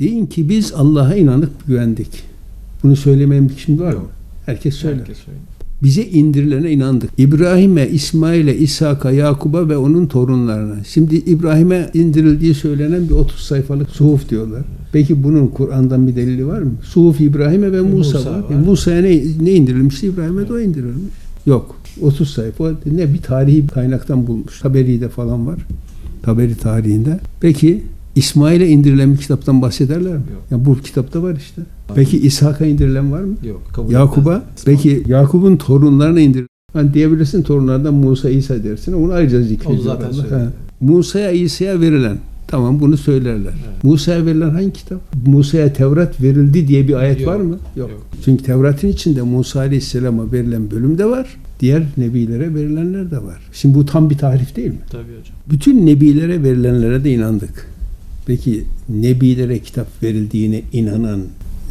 Deyin ki biz Allah'a inanıp güvendik. Bunu söylemeyen bir kim var mı? Yok. Herkes söyler. Herkes. Bize indirilene inandık. İbrahim'e, İsmail'e, İshak'a, Yakub'a ve onun torunlarına. Şimdi İbrahim'e indirildiği söylenen bir 30 sayfalık suhuf diyorlar. Peki bunun Kur'an'dan bir delili var mı? Suhuf İbrahim'e ve Musa, Musa var. var. E, Musa'ya ne, ne indirilmişti? İbrahim'e de o indirilmiş. Yok. 30 sayfa ne bir tarihi kaynaktan bulmuş. Taberi'de falan var. Taberi tarihinde. Peki İsmail'e indirilen bir kitaptan bahsederler mi? Yok. Ya bu kitapta var işte. Peki İshak'a indirilen var mı? Yok. Kabul Yakub'a peki Yakup'un torunlarına indir. Hani diyebilirsin torunlardan Musa İsa dersin. Onu ayrıca zikrediyor. Allah. Musa'ya İsa'ya verilen Tamam bunu söylerler. Evet. Musa'ya verilen hangi kitap? Musa'ya Tevrat verildi diye bir ayet Yok, var mı? Yok. yok. Çünkü Tevrat'ın içinde Musa Aleyhisselam'a verilen bölüm de var. Diğer nebilere verilenler de var. Şimdi bu tam bir tarif değil mi? Tabii hocam. Bütün nebilere verilenlere de inandık. Peki nebilere kitap verildiğine inanan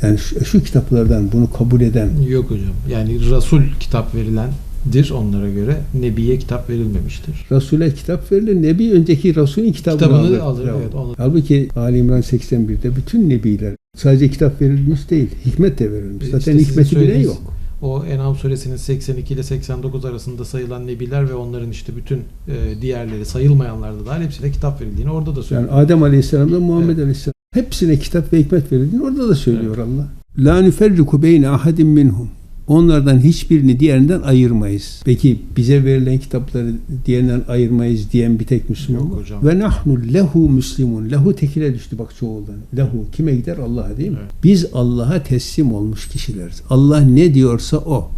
yani şu, şu kitaplardan bunu kabul eden Yok hocam. Yani Resul kitap verilendir onlara göre. Nebiye kitap verilmemiştir. Resul'e kitap verilir. Nebi önceki Resul'ün kitabını, Kitabını alır. alır, evet, onu- Halbuki Ali İmran 81'de bütün nebiler sadece kitap verilmiş değil, hikmet de verilmiş. İşte Zaten sizin hikmeti bile yok. O En'am suresinin 82 ile 89 arasında sayılan nebiler ve onların işte bütün e, diğerleri sayılmayanlar da dahil hepsine kitap verildiğini orada da Yani söylüyor. Adem Aleyhisselam'dan Muhammed Evet. Aleyhisselam hepsine kitap ve hikmet verildiğini orada da söylüyor Allah. La nüferriku beyne ahadin minhum. Onlardan hiçbirini diğerinden ayırmayız. Peki bize verilen kitapları diğerinden ayırmayız diyen bir tek Müslüman Yok var. hocam. Ve nahnu lehu müslimun. Lehu tekile düştü bak çoğuldan. Lehu kime gider? Allah'a değil mi? Evet. Biz Allah'a teslim olmuş kişileriz. Allah ne diyorsa o.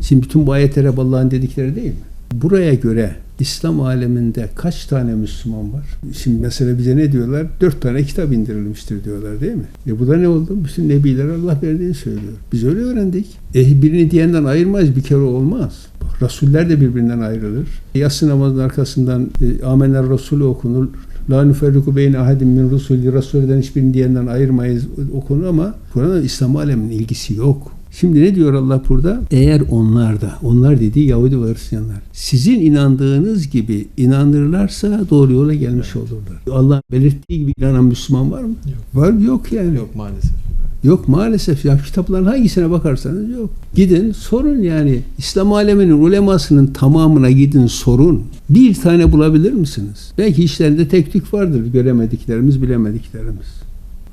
Şimdi bütün bu ayetler hep Allah'ın dedikleri değil mi? Buraya göre İslam aleminde kaç tane Müslüman var? Şimdi mesela bize ne diyorlar? Dört tane kitap indirilmiştir diyorlar değil mi? E bu da ne oldu? Bütün nebiler Allah verdiğini söylüyor. Biz öyle öğrendik. E birini diğerinden ayırmayız. Bir kere olmaz. Rasuller de birbirinden ayrılır. Yatsı namazının arkasından e, Amener Resulü okunur. La nüferriku beyne ahadim min rusulü. Resulden hiçbirini diğerinden ayırmayız okunur ama Kur'an'la İslam aleminin ilgisi yok. Şimdi ne diyor Allah burada? Eğer onlar da, onlar dediği Yahudi ve Hristiyanlar, sizin inandığınız gibi inanırlarsa doğru yola gelmiş olurlar. Allah belirttiği gibi inanan Müslüman var mı? Yok. Var mı? Yok yani. Yok maalesef. Yok maalesef ya kitapların hangisine bakarsanız yok. Gidin sorun yani İslam aleminin ulemasının tamamına gidin sorun. Bir tane bulabilir misiniz? Belki işlerinde tek tük vardır göremediklerimiz bilemediklerimiz.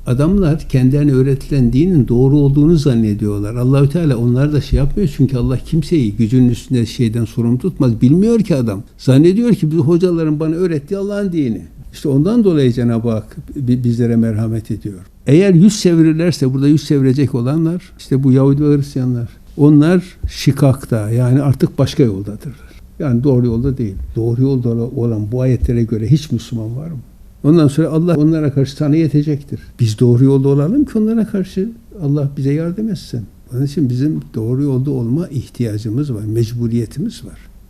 Adamlar kendilerine öğretilen dinin doğru olduğunu zannediyorlar. Allahü Teala onlar da şey yapmıyor çünkü Allah kimseyi gücünün üstünde şeyden sorumlu tutmaz. Bilmiyor ki adam. Zannediyor ki bu hocaların bana öğrettiği Allah'ın dini. İşte ondan dolayı Cenab-ı Hak bi- bizlere merhamet ediyor. Eğer yüz çevirirlerse burada yüz çevirecek olanlar işte bu Yahudi ve Hristiyanlar. Onlar şikakta yani artık başka yoldadırlar. Yani doğru yolda değil. Doğru yolda olan bu ayetlere göre hiç Müslüman var mı? Ondan sonra Allah onlara karşı sana yetecektir. Biz doğru yolda olalım ki onlara karşı Allah bize yardım etsin. Onun için bizim doğru yolda olma ihtiyacımız var, mecburiyetimiz var.